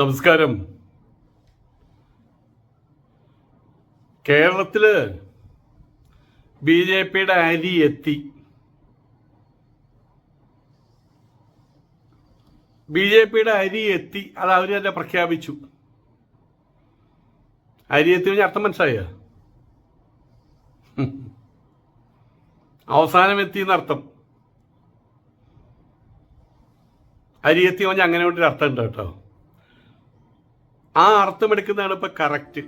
നമസ്കാരം. കേരളത്തിൽ B J പിയുടെ അരി എത്തി. ബി ജെ പിയുടെ അരി എത്തി. അത് അവർ തന്നെ പ്രഖ്യാപിച്ചു. അരി എത്തി കഴിഞ്ഞാൽ അർത്ഥം മനസ്സിലായ? അവസാനം എത്തി എന്നർത്ഥം അരി എത്തി പറഞ്ഞാൽ അങ്ങനെ കൊണ്ടൊരു അർത്ഥം ഉണ്ട് കേട്ടോ. ആ അർത്ഥം എടുക്കുന്നതാണ് ഇപ്പൊ കറക്റ്റ്.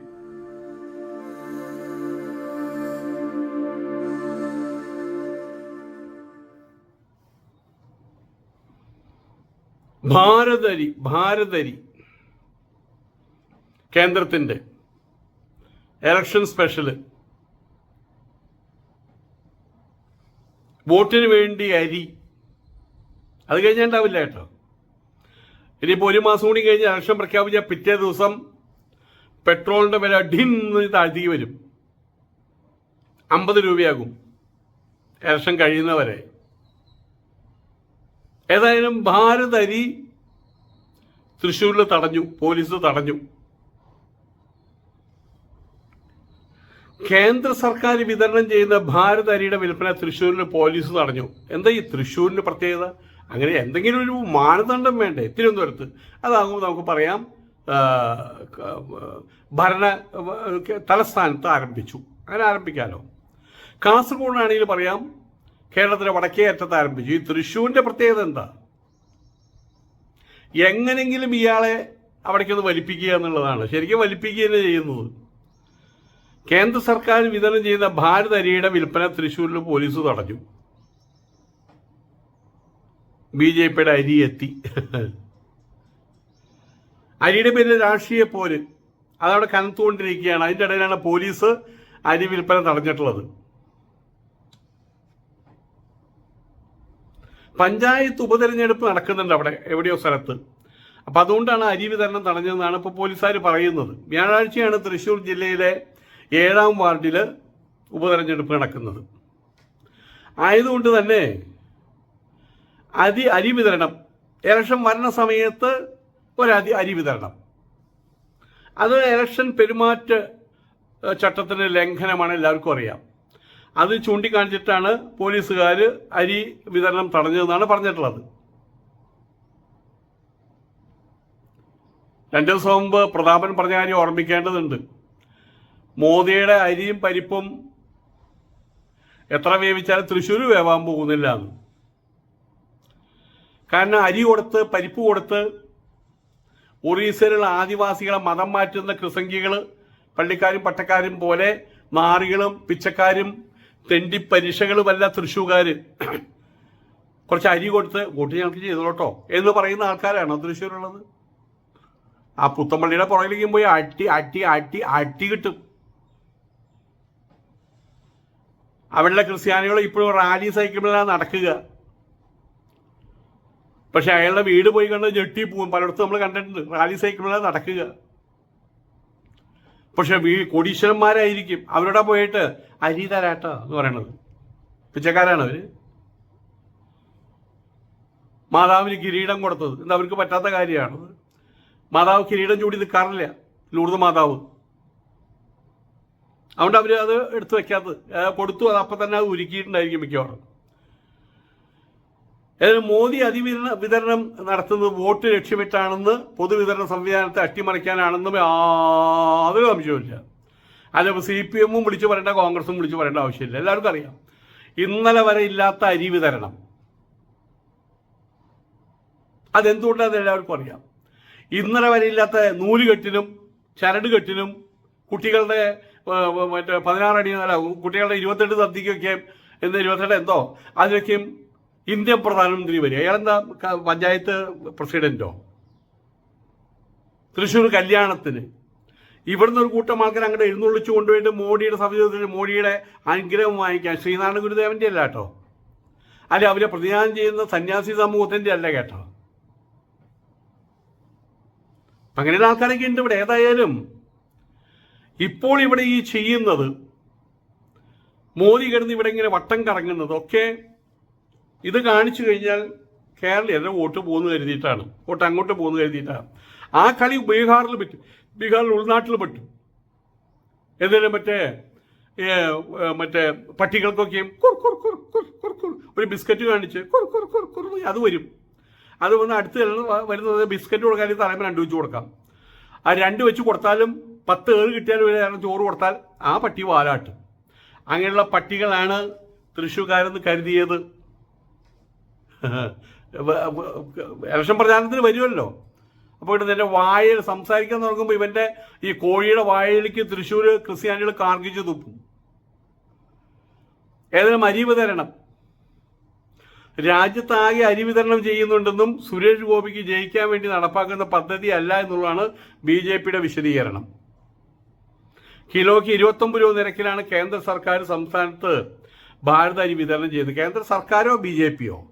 ഭാരതരി ഭാരതരി. കേന്ദ്രത്തിന്റെ എലക്ഷൻ സ്പെഷ്യൽ വോട്ടിന് വേണ്ടി അരി. അത് കഴിഞ്ഞാണ്ടാവില്ല കേട്ടോ. ഇനിയിപ്പോൾ ഒരു മാസം കൂടി കഴിഞ്ഞ് ഇലക്ഷൻ പ്രഖ്യാപിച്ച പിറ്റേ ദിവസം പെട്രോളിന്റെ വില ഡിന്ന് താഴ്ത്തി വരും. അമ്പത് രൂപയാകും ഇലക്ഷൻ കഴിയുന്നവരെ. ഏതായാലും ഭാരത് അരി തൃശ്ശൂരിൽ തടഞ്ഞു പോലീസ് തടഞ്ഞു. കേന്ദ്ര സർക്കാർ വിതരണം ചെയ്യുന്ന ഭാരത് അരിയുടെ വിൽപ്പന തൃശ്ശൂരിൽ പോലീസ് തടഞ്ഞു. എന്താ ഈ തൃശ്ശൂരിന് പ്രത്യേകത? അങ്ങനെ എന്തെങ്കിലും ഒരു മാനദണ്ഡം വേണ്ടേ? തിരുവനന്തപുരത്ത്. അതാകുമ്പോൾ നമുക്ക് പറയാം ഭരണ തലസ്ഥാനത്ത് ആരംഭിച്ചു. അങ്ങനെ ആരംഭിക്കാമല്ലോ കാസർഗോഡാണെങ്കിൽ പറയാം കേരളത്തിലെ വടക്കേ അറ്റത്ത് ആരംഭിച്ചു. ഈ തൃശ്ശൂരിന്റെ പ്രത്യേകത എന്താ? എങ്ങനെങ്കിലും ഇയാളെ അവിടേക്കൊന്ന് വലിപ്പിക്കുക എന്നുള്ളതാണ്. ശരിക്കും വലിപ്പിക്കുക തന്നെ ചെയ്യുന്നത്. കേന്ദ്ര സർക്കാർ വിതരണം ചെയ്യുന്ന ഭാരത് അരിയുടെ വിൽപ്പന തൃശ്ശൂരിൽ പോലീസ് തടഞ്ഞു. ബി ജെ പിയുടെ അരി എത്തി അരിയുടെ പേരിൽ രാഷ്ട്രീയ പോര്. അതവിടെ കനത്തുകൊണ്ടിരിക്കുകയാണ്. അതിന്റെ ഇടയിലാണ് പോലീസ് അരി വിൽപ്പന തടഞ്ഞിട്ടുള്ളത്. പഞ്ചായത്ത് ഉപതെരഞ്ഞെടുപ്പ് നടക്കുന്നുണ്ട് അവിടെ എവിടെയോ സ്ഥലത്ത്. അപ്പം അതുകൊണ്ടാണ് അരി വിതരണം തടഞ്ഞതെന്നാണ് ഇപ്പോൾ പോലീസുകാർ പറയുന്നത്. വ്യാഴാഴ്ചയാണ് തൃശ്ശൂർ ജില്ലയിലെ ഏഴാം വാർഡിൽ ഉപതെരഞ്ഞെടുപ്പ് നടക്കുന്നത്. ആയതുകൊണ്ട് തന്നെ അരി അരി വിതരണം ഇലക്ഷൻ വരുന്ന സമയത്ത് ഒരു അരി വിതരണം അത് ഇലക്ഷൻ പെരുമാറ്റ ചട്ടത്തിന് ലംഘനമാണ് എല്ലാവർക്കും അറിയാം. അത് ചൂണ്ടിക്കാണിച്ചിട്ടാണ് പോലീസുകാർ അരി വിതരണം തടഞ്ഞതെന്നാണ് പറഞ്ഞിട്ടുള്ളത്. രണ്ടു ദിവസം മുമ്പ് പ്രതാപൻ പറഞ്ഞ കാര്യം ഓർമ്മിക്കേണ്ടതുണ്ട്. മോദിയുടെ അരിയും പരിപ്പും എത്ര വേവിച്ചാലും തൃശ്ശൂർ വേവാൻ പോകുന്നില്ല എന്ന്. കാരണം അരി കൊടുത്ത് പരിപ്പ് കൊടുത്ത് ഒറീസയിലുള്ള ആദിവാസികളെ മതം മാറ്റുന്ന കൃസംഗികൾ പള്ളിക്കാരും പട്ടക്കാരും പോലെ നാറികളും പിച്ചക്കാരും തെണ്ടിപ്പരിശകളുമല്ല തൃശ്ശൂകാർ കുറച്ച് അരി കൊടുത്ത് വോട്ട് ഞങ്ങൾക്ക് ചെയ്തോട്ടോ എന്ന് പറയുന്ന ആൾക്കാരാണ് തൃശ്ശൂരുള്ളത്. ആ പുത്തമ്പള്ളിയുടെ പുറകിലേക്കും പോയി അട്ടി അട്ടി അട്ടി അട്ടി കിട്ടും. അവരുടെ ക്രിസ്ത്യാനികൾ ഇപ്പോഴും റാലി സൈക്കിളിലാണ് നടക്കുക. പക്ഷെ അയാളുടെ വീട് പോയി കണ്ട് ഞെട്ടി പോകും പലയിടത്തും നമ്മൾ കണ്ടിട്ടുണ്ട്. റാലി സൈക്കിളിലാണ് നടക്കുക. പക്ഷെ വീ കോടീശ്വരന്മാരായിരിക്കും. അവരുടെ പോയിട്ട് അരി തരാട്ട എന്ന് പറയണത്. പിച്ചക്കാരാണ് അവർ. മാതാവിന് കിരീടം കൊടുത്തത്. എന്താ അവർക്ക് പറ്റാത്ത കാര്യമാണ്. മാതാവ് കിരീടം ചൂടി നിൽക്കാറില്ല. ലൂർദ് മാതാവ്. അതുകൊണ്ട് അവർ അത് എടുത്തു വെക്കാത്തത്. കൊടുത്തു അത് അപ്പം തന്നെ അത് ഉരുക്കിയിട്ടുണ്ടായിരിക്കും മിക്കവാറും. ഏതായാലും മോദി അതിവിതരണ വിതരണം നടത്തുന്നത് വോട്ട് ലക്ഷ്യമിട്ടാണെന്ന് പൊതുവിതരണ സംവിധാനത്തെ അട്ടിമറിക്കാനാണെന്നും യാതൊരു സംശയമില്ല അതിപ്പോൾ സി പി എമ്മും വിളിച്ചു പറയേണ്ട കോൺഗ്രസും വിളിച്ചു പറയേണ്ട ആവശ്യമില്ല. എല്ലാവർക്കും അറിയാം. ഇന്നലെ വരെ ഇല്ലാത്ത അരി വിതരണം. അതെന്തുകൊണ്ടാണെന്ന് എല്ലാവർക്കും അറിയാം. ഇന്നലെ വരെ ഇല്ലാത്ത നൂലുകെട്ടിനും ചരടുകെട്ടിനും കുട്ടികളുടെ മറ്റേ പതിനാറടി അല്ല കുട്ടികളുടെ ഇരുപത്തെട്ട് സദ്യക്കൊക്കെ എന്ന് ഇരുപത്തെട്ട് എന്തോ അതിനൊക്കെയും ഇന്ത്യൻ പ്രധാനമന്ത്രി വരിക അയാളെന്താ എന്താ പഞ്ചായത്ത് പ്രസിഡന്റോ? തൃശ്ശൂർ കല്യാണത്തിന്. ഇവിടുന്ന് ഒരു കൂട്ടം ആൾക്കാർ അങ്ങോട്ട് എഴുന്നള്ളിച്ചു കൊണ്ടുപോയിട്ട് മോഡിയുടെ സവിധത്തിൽ മോഡിയുടെ അനുഗ്രഹം വാങ്ങിക്കാൻ ശ്രീനാരായണ ഗുരുദേവന്റെ അല്ല കേട്ടോ. അല്ല അവരെ പ്രതിദാനം ചെയ്യുന്ന സന്യാസി സമൂഹത്തിന്റെ അല്ല കേട്ടോ. അങ്ങനെയുള്ള ആൾക്കാരൊക്കെ ഉണ്ട് ഇവിടെ. ഏതായാലും ഇപ്പോൾ ഇവിടെ ഈ ചെയ്യുന്നത് മോദി കിടന്ന് ഇവിടെ ഇങ്ങനെ വട്ടം കറങ്ങുന്നത് ഒക്കെ ഇത് കാണിച്ചു കഴിഞ്ഞാൽ കേരളീയരുടെ വോട്ട് പോകുന്നു കരുതിയിട്ടാണ്. വോട്ട് അങ്ങോട്ട് പോകുന്നു കരുതിയിട്ടാണ്. ആ കളി ബീഹാറിൽ പറ്റും ബീഹാറിൽ ഉൾനാട്ടിൽ പറ്റും. എന്തെങ്കിലും മറ്റേ മറ്റേ പട്ടികൾക്കൊക്കെയും ഒരു ബിസ്ക്കറ്റ് കാണിച്ച് അത് വരും. അത് വന്ന് അടുത്ത് വരുന്നത് ബിസ്ക്കറ്റ് കൊടുക്കാൻ തലമ രണ്ട് വെച്ച് കൊടുക്കാം. ആ രണ്ട് വെച്ച് കൊടുത്താലും പത്ത് ഏഴ് കിട്ടിയാലും ഒരു നേരം ചോറ് കൊടുത്താൽ ആ പട്ടി വാലാട്ടും. അങ്ങനെയുള്ള പട്ടികളാണ് തൃശ്ശൂർക്കാരെന്ന് കരുതിയത്. ഇലക്ഷൻ പ്രചാരണത്തിന് വരുമല്ലോ. അപ്പോൾ ഇവിടെ നിന്റെ വായയിൽ സംസാരിക്കാൻ തുടങ്ങുമ്പോൾ ഇവന്റെ ഈ കോഴിയുടെ വായയിലേക്ക് തൃശ്ശൂർ ക്രിസ്ത്യാനികൾ കാർഗിച്ചു തുപ്പും. ഏതായാലും അരി വിതരണം. രാജ്യത്താകെ അരി വിതരണം ചെയ്യുന്നുണ്ടെന്നും സുരേഷ് ഗോപിക്ക് ജയിക്കാൻ വേണ്ടി നടപ്പാക്കുന്ന പദ്ധതി അല്ല എന്നുള്ളതാണ് ബി ജെ പിയുടെ വിശദീകരണം. കിലോയ്ക്ക് ഇരുപത്തൊമ്പത് രൂപ നിരക്കിലാണ് കേന്ദ്ര സർക്കാർ സംസ്ഥാനത്ത് ഭാരത അരി വിതരണം ചെയ്തത്. കേന്ദ്ര സർക്കാരോ ബി ജെ പിയോ?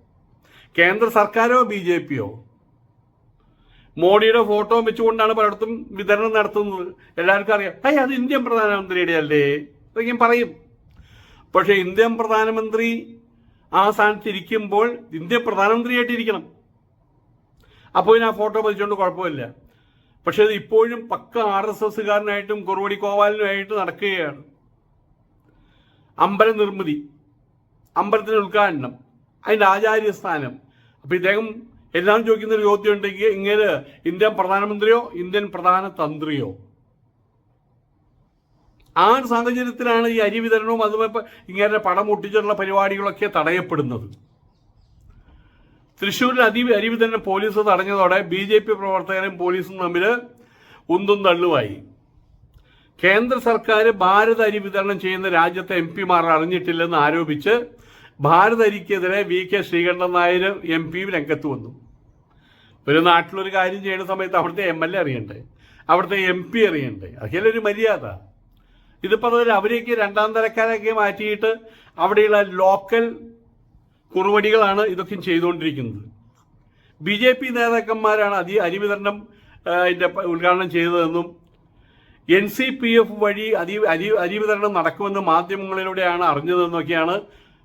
കേന്ദ്ര സർക്കാരോ ബി ജെ പിയോ? മോഡിയുടെ ഫോട്ടോ വെച്ചുകൊണ്ടാണ് പലയിടത്തും വിതരണം നടത്തുന്നത്. എല്ലാവർക്കും അറിയാം. അയ്യ അത് ഇന്ത്യൻ പ്രധാനമന്ത്രിയുടെ അല്ലേ അതൊക്കെ ഞാൻ പറയും. പക്ഷെ ഇന്ത്യൻ പ്രധാനമന്ത്രി ആ സ്ഥാനത്ത് ഇരിക്കുമ്പോൾ ഇന്ത്യൻ പ്രധാനമന്ത്രിയായിട്ട് ഇരിക്കണം. അപ്പോൾ ആ ഫോട്ടോ പതിച്ചുകൊണ്ട് കുഴപ്പമില്ല. പക്ഷെ ഇത് ഇപ്പോഴും പക്ക ആർ എസ് എസ്സുകാരനായിട്ടും കുറുവടി കോവാലിനുമായിട്ട് നടക്കുകയാണ്. അമ്പല നിർമ്മിതി അമ്പലത്തിന് ഉദ്ഘാടനം അതിന്റെ ആചാര്യസ്ഥാനം അപ്പം ഇദ്ദേഹം എല്ലാം ചോദിക്കുന്ന ഒരു ചോദ്യം ഉണ്ടെങ്കിൽ ഇങ്ങനെ ഇന്ത്യൻ പ്രധാനമന്ത്രിയോ ഇന്ത്യൻ പ്രധാന തന്ത്രിയോ? ആ ഒരു സാഹചര്യത്തിലാണ് ഈ അരി വിതരണവും അതുപോലെ ഇങ്ങനെ പടം ഒട്ടിച്ചിട്ടുള്ള പരിപാടികളൊക്കെ തടയപ്പെടുന്നത്. തൃശ്ശൂരിൽ അതി അരി വിതരണം പോലീസ് തടഞ്ഞതോടെ ബി ജെ പി പ്രവർത്തകരും പോലീസും തമ്മിൽ ഉന്തും തള്ളുമായി. കേന്ദ്ര സർക്കാർ ഭാരത് അരി വിതരണം ചെയ്യുന്ന രാജ്യത്തെ എം പിമാർ അറിഞ്ഞിട്ടില്ലെന്ന് ആരോപിച്ച് Bharat അരിക്കെതിരെ V K Sreekandan Nair M P രംഗത്ത് വന്നു. ഒരു നാട്ടിലൊരു കാര്യം ചെയ്യുന്ന സമയത്ത് അവിടുത്തെ എം എൽ എ അറിയണ്ടേ? അവിടുത്തെ എം പി അറിയണ്ടേ? അതൊക്കെയല്ലേ ഒരു മര്യാദ. ഇതിപ്പോൾ അതുപോലെ അവരെയൊക്കെ രണ്ടാം തരക്കാരൊക്കെ മാറ്റിയിട്ട് അവിടെയുള്ള ലോക്കൽ കുറുവടികളാണ് ഇതൊക്കെ ചെയ്തുകൊണ്ടിരിക്കുന്നത്. ബി ജെ പി നേതാക്കന്മാരാണ് അതി അരിവിതരണം അതിന്റെ ഉദ്ഘാടനം ചെയ്തതെന്നും എൻ സി പി എഫ് വഴി അരി അരി അരിവിതരണം നടക്കുമെന്ന് മാധ്യമങ്ങളിലൂടെയാണ് അറിഞ്ഞതെന്നൊക്കെയാണ്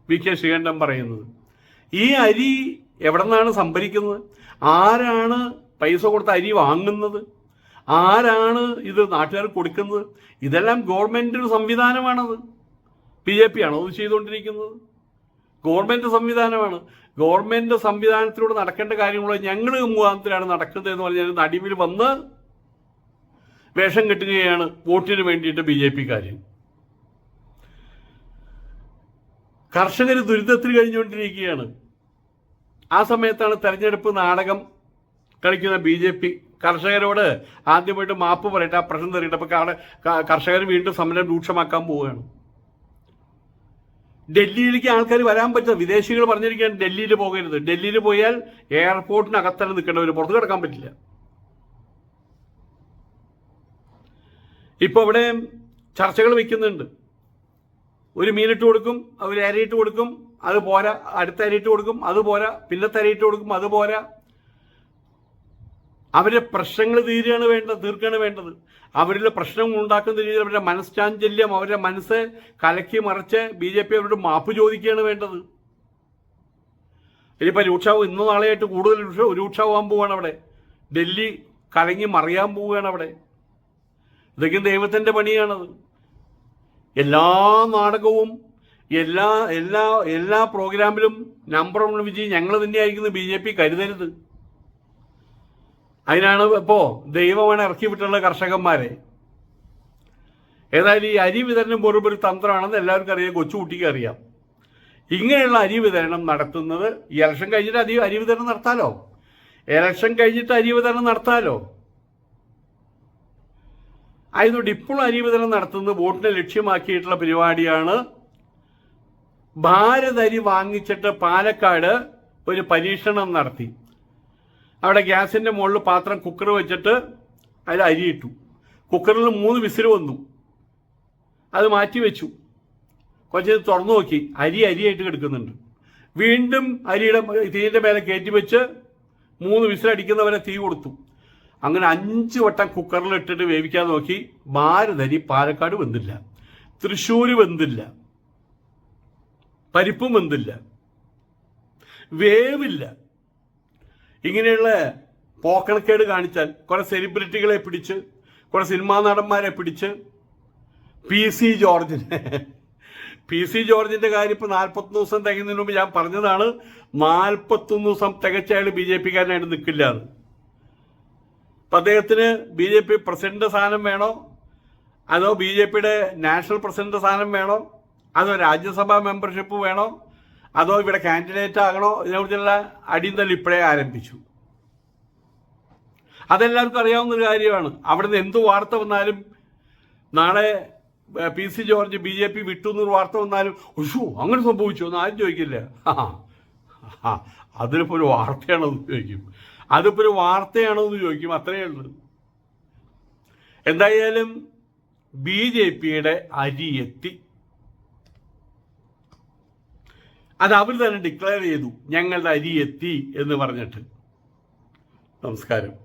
വി കെ ശ്രീകണ്ഠൻ പറയുന്നത്. ഈ അരി എവിടെ നിന്നാണ് സംഭരിക്കുന്നത്? ആരാണ് പൈസ കൊടുത്ത് അരി വാങ്ങുന്നത്? ആരാണ് ഇത് നാട്ടുകാർ കൊടുക്കുന്നത്? ഇതെല്ലാം ഗവൺമെന്റ് സംവിധാനമാണത്. ബി ജെ പി ആണോ അത് ചെയ്തുകൊണ്ടിരിക്കുന്നത്? ഗവൺമെന്റ് സംവിധാനമാണ്. ഗവൺമെന്റ് സംവിധാനത്തിലൂടെ നടക്കേണ്ട കാര്യങ്ങൾ ഞങ്ങൾ മുഖാന്തരമാണ് നടക്കുന്നത് എന്ന് പറഞ്ഞാൽ നടുവിൽ വന്ന് വേഷം കെട്ടുകയാണ് വോട്ടിന് വേണ്ടിയിട്ട് ബി ജെ പിക്കാർ കർഷകർ ദുരിതത്തിൽ കഴിഞ്ഞുകൊണ്ടിരിക്കുകയാണ്. ആ സമയത്താണ് തെരഞ്ഞെടുപ്പ് നാടകം കളിക്കുന്ന ബി ജെ പി. കർഷകരോട് ആദ്യമായിട്ട് മാപ്പ് പറയട്ടെ ആ പ്രശ്നം തരട്ടെ അപ്പൊ കർഷകർ വീണ്ടും സമരം രൂക്ഷമാക്കാൻ പോവുകയാണ്. ഡൽഹിയിലേക്ക് ആൾക്കാർ വരാൻ പറ്റില്ല. വിദേശികൾ പറഞ്ഞിരിക്കുകയാണ് ഡൽഹിയിൽ പോകരുത്. ഡൽഹിയിൽ പോയാൽ എയർപോർട്ടിനകത്തന്നെ നിൽക്കേണ്ടവർ പുറത്ത് കിടക്കാൻ പറ്റില്ല. ഇപ്പോൾ ഇവിടെ ചർച്ചകൾ വെക്കുന്നുണ്ട്. ഒരു മീനിട്ട് കൊടുക്കും ഒരു അരയിട്ട് കൊടുക്കും അത് പോരാ അടുത്ത അരയിട്ട് കൊടുക്കും അത് പോരാ പിന്നത്തെ അരയിട്ട് കൊടുക്കും അത് പോരാ. അവരുടെ പ്രശ്നങ്ങൾ തീരുകയാണ് വേണ്ടത് തീർക്കുകയാണ് വേണ്ടത്. അവരുടെ പ്രശ്നം ഉണ്ടാക്കുന്ന രീതിയിൽ അവരുടെ മനസ്സാഞ്ചല്യം അവരുടെ മനസ്സ് കലക്കി മറിച്ച് ബി ജെ പി അവരോട് മാപ്പ് ചോദിക്കുകയാണ് വേണ്ടത്. ഇനിയിപ്പോൾ രൂക്ഷാവും ഇന്ന് നാളെയായിട്ട് കൂടുതൽ രൂക്ഷ രൂക്ഷമാവാൻ പോവുകയാണ് അവിടെ. ഡൽഹി കലങ്ങി മറിയാൻ പോവുകയാണ് അവിടെ. ഇതൊക്കെ ദൈവത്തിന്റെ പണിയാണത്. എല്ലാ നാടകവും എല്ലാ എല്ലാ എല്ലാ പ്രോഗ്രാമിലും നമ്പർ വൺ വിജയം ഞങ്ങൾ തന്നെയായിരിക്കുന്നു ബി ജെ പി കരുതരുത്. അതിനാണ് ഇപ്പോ ദൈവമാണ് ഇറക്കി വിട്ടുള്ള കർഷകന്മാരെ. ഏതായാലും ഈ അരി വിതരണം വെറും ഒരു തന്ത്രമാണെന്ന് എല്ലാവർക്കും അറിയാം കൊച്ചുകുട്ടിക്ക് അറിയാം. ഇങ്ങനെയുള്ള അരി വിതരണം നടത്തുന്നത് ഇലക്ഷൻ കഴിഞ്ഞിട്ട് അരി അരി വിതരണം നടത്താലോ? ഇലക്ഷൻ കഴിഞ്ഞിട്ട് അരി വിതരണം നടത്താലോ? ആയതുകൊണ്ട് ഇപ്പോൾ അരി വിതരണം നടത്തുന്നത് വോട്ടിനെ ലക്ഷ്യമാക്കിയിട്ടുള്ള പരിപാടിയാണ്. ഭാരത് അരി വാങ്ങിച്ചിട്ട് പാലക്കാട് ഒരു പരീക്ഷണം നടത്തി. അവിടെ ഗ്യാസിന്റെ മുകളിൽ പാത്രം കുക്കർ വെച്ചിട്ട് അതിൽ അരിയിട്ടു കുക്കറിൽ മൂന്ന് വിസിൽ വന്നു. അത് മാറ്റി വെച്ചു. കുറച്ച് തുറന്നു നോക്കി. അരി അരിയായിട്ട് കിടക്കുന്നുണ്ട്. വീണ്ടും അരിയുടെ തീയിന്റെ മേലെ കയറ്റി വെച്ച് മൂന്ന് വിസിലടിക്കുന്നവരെ തീ കൊടുത്തു. അങ്ങനെ അഞ്ച് വട്ടം കുക്കറിൽ ഇട്ടിട്ട് വേവിക്കാൻ നോക്കി. മാരുതരി പാലക്കാട് വെന്തില്ല. തൃശ്ശൂർ വെന്തില്ല. പരിപ്പും വെന്തില്ല. വേവില്ല. ഇങ്ങനെയുള്ള പോക്കണക്കേട് കാണിച്ചാൽ കുറെ സെലിബ്രിറ്റികളെ പിടിച്ച് കുറെ സിനിമാ നടന്മാരെ പിടിച്ച് പി സി ജോർജിനെ. പി സി ജോർജിന്റെ കാര്യം ഇപ്പൊ നാൽപ്പത്തൊന്ന് ദിവസം തികയുന്നതിന് മുമ്പ് ഞാൻ പറഞ്ഞതാണ് നാൽപ്പത്തൊന്ന് ദിവസം തികച്ചയാൾ ബി ജെ പിക്കാരനായിട്ട് നിൽക്കില്ല എന്ന്. അപ്പൊ അദ്ദേഹത്തിന് ബി ജെ പി പ്രസിഡന്റ് സ്ഥാനം വേണോ? അതോ ബി ജെ പിയുടെ നാഷണൽ പ്രസിഡന്റ് സ്ഥാനം വേണോ? അതോ രാജ്യസഭാ മെമ്പർഷിപ്പ് വേണോ? അതോ ഇവിടെ കാൻഡിഡേറ്റ് ആകണോ? ഇതിനെക്കുറിച്ചുള്ള അടിയും തല്ലി ഇപ്പോഴേ ആരംഭിച്ചു. അതെല്ലാവർക്കും അറിയാവുന്ന ഒരു കാര്യമാണ്. അവിടുന്ന് എന്ത് വാർത്ത വന്നാലും നാളെ P C George B J P വിട്ടു എന്നൊരു വാർത്ത വന്നാലും ഉഷു അങ്ങനെ സംഭവിച്ചു? എന്ന് ആരും ചോദിക്കില്ല. ആ, അതിനിപ്പോ ഒരു വാർത്തയാണെന്ന് ചോദിക്കും. അതിപ്പോ ഒരു വാർത്തയാണോ എന്ന് ചോദിക്കും അത്രയേ ഉള്ളൂ. എന്തായാലും ബി ജെ പിയുടെ അരി എത്തി. അത് അവർ തന്നെ ഡിക്ലെയർ ചെയ്തു ഞങ്ങളുടെ അരി എത്തി എന്ന് പറഞ്ഞിട്ട്. നമസ്കാരം.